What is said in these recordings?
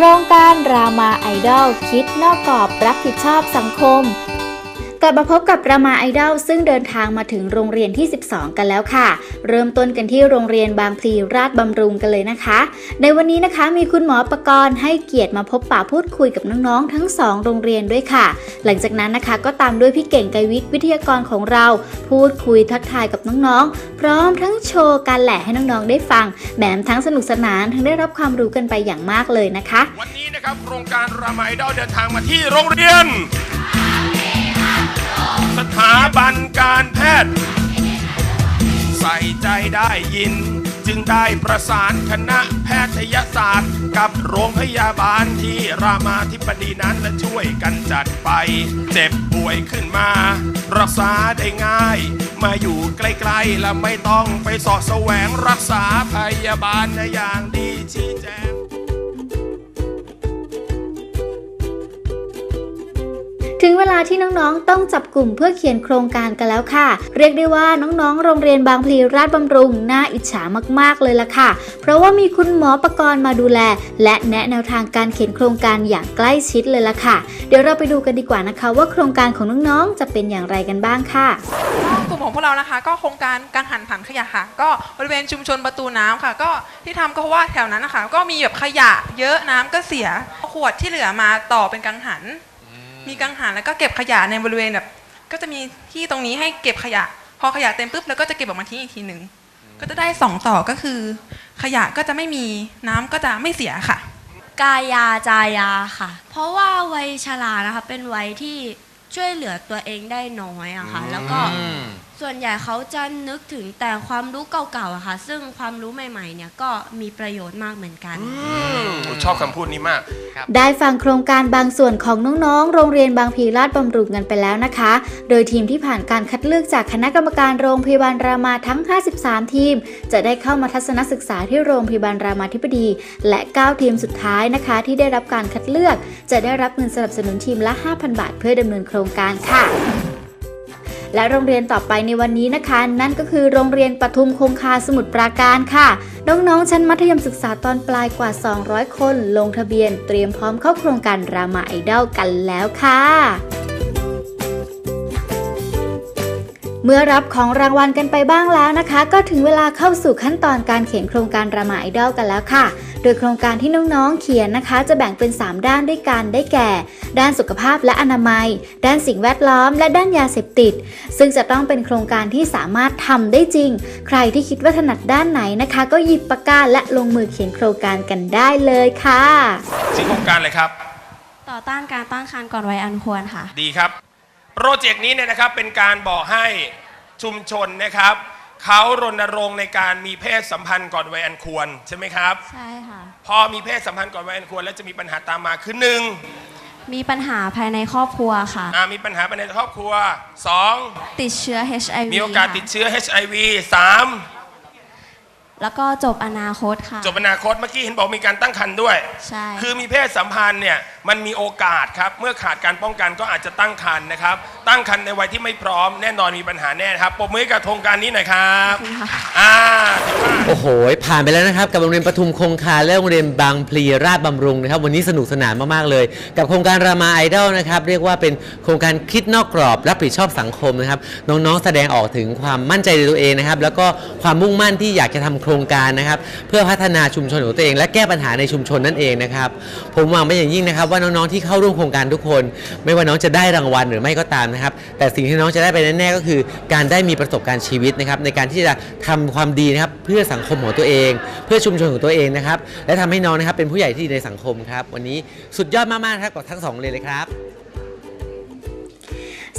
โครงการรามาไอดอลคิดนอกกรอบรับผิดชอบสังคม กลับมาพบกับรามาไอดอลซึ่งเดินทางมาถึงโรงเรียนที่ 12 กันแล้วค่ะ เริ่มต้นกันที่โรงเรียนบางพลีราชบำรุงกันเลยนะคะ ในวันนี้นะคะมีคุณหมอประกรณ์ให้เกียรติมาพบปะพูดคุยกับน้องๆ ทั้ง 2 โรงเรียนด้วยค่ะ หลังจากนั้นนะคะก็ตามด้วยพี่เก่งไกรวิทย์วิทยากรของเรา พูดคุยทักทายกับน้องๆ พร้อมทั้งโชว์การแหล่ให้น้องๆได้ฟังแถมทั้งสนุกสนานทั้งได้รับความรู้กันไปอย่างมากเลยนะคะ วันนี้นะครับโครงการรามาไอดอลเดินทางมาที่โรงเรียน บันการแพทย์ ใส่ใจได้ยิน จึงได้ประสานคณะแพทยศาสตร์ กับโรงพยาบาลที่รามาธิบดีนั้นและช่วยกันจัดไป เจ็บป่วยขึ้นมา รักษาได้ง่าย มาอยู่ใกล้ๆและไม่ต้องไปสาะแสวงรักษาพยาบาลในอย่างดีชี้แจงาที่น้องๆ ต้องจับกลุ่มเพื่อเขียนโครงการกันแล้วค่ะ เรียกได้ว่าน้องๆ โรงเรียนบางพลีราชบำรุงน่าอิจฉามากๆเลยล่ะค่ะ เพราะว่ามีคุณหมอประกรณ์มาดูแล และแนะแนวทางการเขียนโครงการอย่างใกล้ชิดเลยล่ะค่ะ เดี๋ยวเราไปดูกันดีกว่านะคะ ว่าโครงการของน้องๆ จะเป็นอย่างไรกันบ้างค่ะกลุ่มของพวกเรานะคะ ก็โครงการกังหันผันขยะค่ะ ก็บริเวณชุมชนประตูน้ำค่ะ ก็ที่ทำก็เพราะว่าแถวนั้นนะคะ ก็มีแบบขยะเยอะน้ำก็เสียขวดที่เหลือมาต่อเป็นกังหัน มีกังหันแล้วก็เก็บขยะในบริเวณแบบ ก็จะมีที่ตรงนี้ให้เก็บขยะ พอขยะเต็มปุ๊บแล้วก็จะเก็บออกมาทิ้งอีกทีหนึ่งก็จะได้สองต่อก็คือ ขยะก็จะไม่มีน้ำก็จะไม่เสียค่ะ กายาจายาค่ะ เพราะว่าวัยชรานะคะเป็นวัยที่ช่วยเหลือตัวเองได้น้อยอะค่ะ แล้วก็ส่วนใหญ่เขาจะนึกถึงแต่ความรู้เก่าๆอะค่ะ ซึ่งความรู้ใหม่ๆ เนี่ยก็มีประโยชน์มากเหมือนกันอืมชอบคำพูดนี้มาก ได้ฟังโครงการบางส่วนของน้องๆ โรงเรียนบางพีราชบำรุงกันไปแล้วนะคะ โดยทีมที่ผ่านการคัดเลือกจากคณะกรรมการโรงพยาบาลรามาทั้ง 53 ทีม จะได้เข้ามาทัศนศึกษาที่โรงพยาบาลรามาธิบดี และ 9 ทีมสุดท้ายนะคะ ที่ได้รับการคัดเลือก จะได้รับเงินสนับสนุนทีมละ 5,000 บาท เพื่อดำเนินโครงการค่ะ และโรงเรียนต่อไปในวันนี้นะคะ นั่นก็คือโรงเรียนปทุมคงคาสมุทรปราการค่ะ น้องๆ ชั้นมัธยมศึกษาตอนปลายกว่า 200 คน ลงทะเบียนเตรียมพร้อมเข้าโครงการรามาไอดอลกันแล้วค่ะ เมื่อรับของรางวัลกันไปบ้างแล้วนะคะ ก็ถึงเวลาเข้าสู่ขั้นตอนการเขียนโครงการรามาไอดอลกันแล้วค่ะ โดยโครงการที่น้องๆ เขียนนะคะ จะแบ่งเป็น 3 ด้านด้วยกันได้แก่ ด้านสุขภาพและอนามัย ด้านสิ่งแวดล้อม และด้านยาเสพติด ซึ่งจะต้องเป็นโครงการที่สามารถทำได้จริง ใครที่คิดว่าถนัดด้านไหนนะคะ ก็หยิบปากกาและลงมือเขียนโครงการกันได้เลยค่ะชื่อโครงการเลยครับ ต่อต้านการตั้งครรภ์ก่อนวัยอันควรค่ะ ดีครับ โปรเจกต์นี้เนี่ยนะครับเป็นการบอกให้ชุมชนนะครับเขารณรงค์ในการมีเพศสัมพันธ์ก่อนวัยอันควรใช่ไหมครับ ใช่ค่ะ พอมีเพศสัมพันธ์ก่อนวัยอันควร แล้วจะมีปัญหาตามมาคือหนึ่งมีปัญหาภายในครอบครัวค่ะ อ่ามีปัญหาภายในครอบครัวสองติดเชื้อ HIV มีโอกาสค่ะติดเชื้อ HIV สาม แล้วก็จบอนาคตค่ะ จบอนาคตเมื่อกี้เห็นบอกมีการตั้งครรภ์ด้วย ใช่ คือมีเพศสัมพันธ์เนี่ยมันมีโอกาสครับ เมื่อขาดการป้องกันก็อาจจะตั้งครรภ์นะครับ ตั้งครรภ์ในวัยที่ไม่พร้อมแน่นอนมีปัญหาแน่ครับปรบมือให้กับโครงการนี้หน่อยครับขอบคุณค่ะ อ่าถือว่า โอ้โห ผ่านไปแล้วนะครับ กับโรงเรียนปทุมคงคาและโรงเรียนบางพลีราชบำรุงนะครับ วันนี้สนุกสนานมาก ๆ เลย กับโครงการรามาไอดอลนะครับ เรียกว่าเป็นโครงการคิดนอกกรอบ รับผิดชอบสังคมนะครับ น้อง ๆ แสดงออกถึงความมั่นใจในตัวเองนะครับ แล้วก็ความมุ่งมั่นที่อยากจะทำโครงครงการนะครับ เพื่อพัฒนาชุมชนของตัวเอง และแก้ปัญหาในชุมชนนั่นเองนะครับ ผมหวังเป็นอย่างยิ่งนะครับ ว่าน้องๆที่เข้าร่วมโครงการทุกคน ไม่ว่าน้องจะได้รางวัลหรือไม่ก็ตามนะครับ แต่สิ่งที่น้องจะได้ไปแน่ๆก็คือ การได้มีประสบการณ์ชีวิตนะครับในการที่จะทำความดีนะครับเพื่อสังคมของตัวเอง เพื่อชุมชนของตัวเองนะครับและทำให้น้องนะครับเป็นผู้ใหญ่ที่ดีในสังคมครับวันนี้สุดยอดมากๆครับกับทั้งสองเลยเลยครับ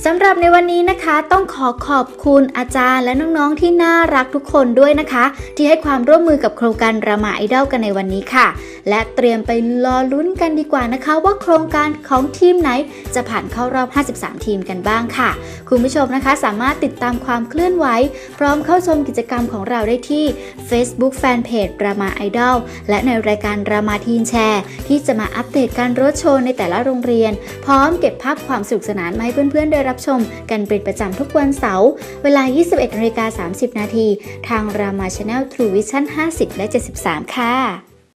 สำหรับในวันนี้นะคะต้องขอขอบคุณอาจารย์และน้องๆที่น่ารักทุกคนด้วยนะคะ ที่ให้ความร่วมมือกับโครงการรามาไอดอลกันในวันนี้ค่ะ และเตรียมไปรอลุ้นกันดีกว่านะคะ ว่าโครงการของทีมไหนจะผ่านเข้ารอบ 53 ทีมกันบ้างค่ะ คุณผู้ชมนะคะสามารถติดตามความเคลื่อนไหว พร้อมเข้าชมกิจกรรมของเราได้ที่ Facebook Fanpage รามาไอดอลและในรายการรามาทีนแชร์ ที่จะมาอัปเดตการรถโชว์ในแต่ละโรงเรียน พร้อมเก็บภาพความสนุกสนานมาให้เพื่อนๆได้รับชมกันเป็นประจำทุกวันเสาร์เวลา 21นาฬิกา30 นาทีทางรามาช n แนล True Vision 50 และ 73 ค่ะ